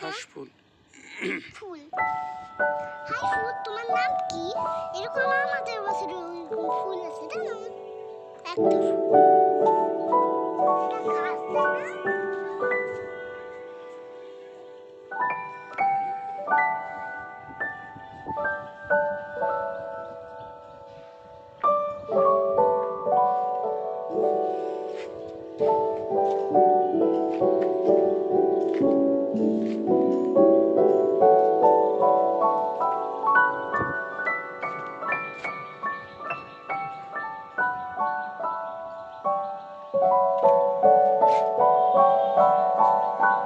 ফুল। ফুল। High ফুল, তোমার নাম কি? এরকম আমাদের বছর ফুল আছে, জানো? একটা ফুল। Thank you. Thank you.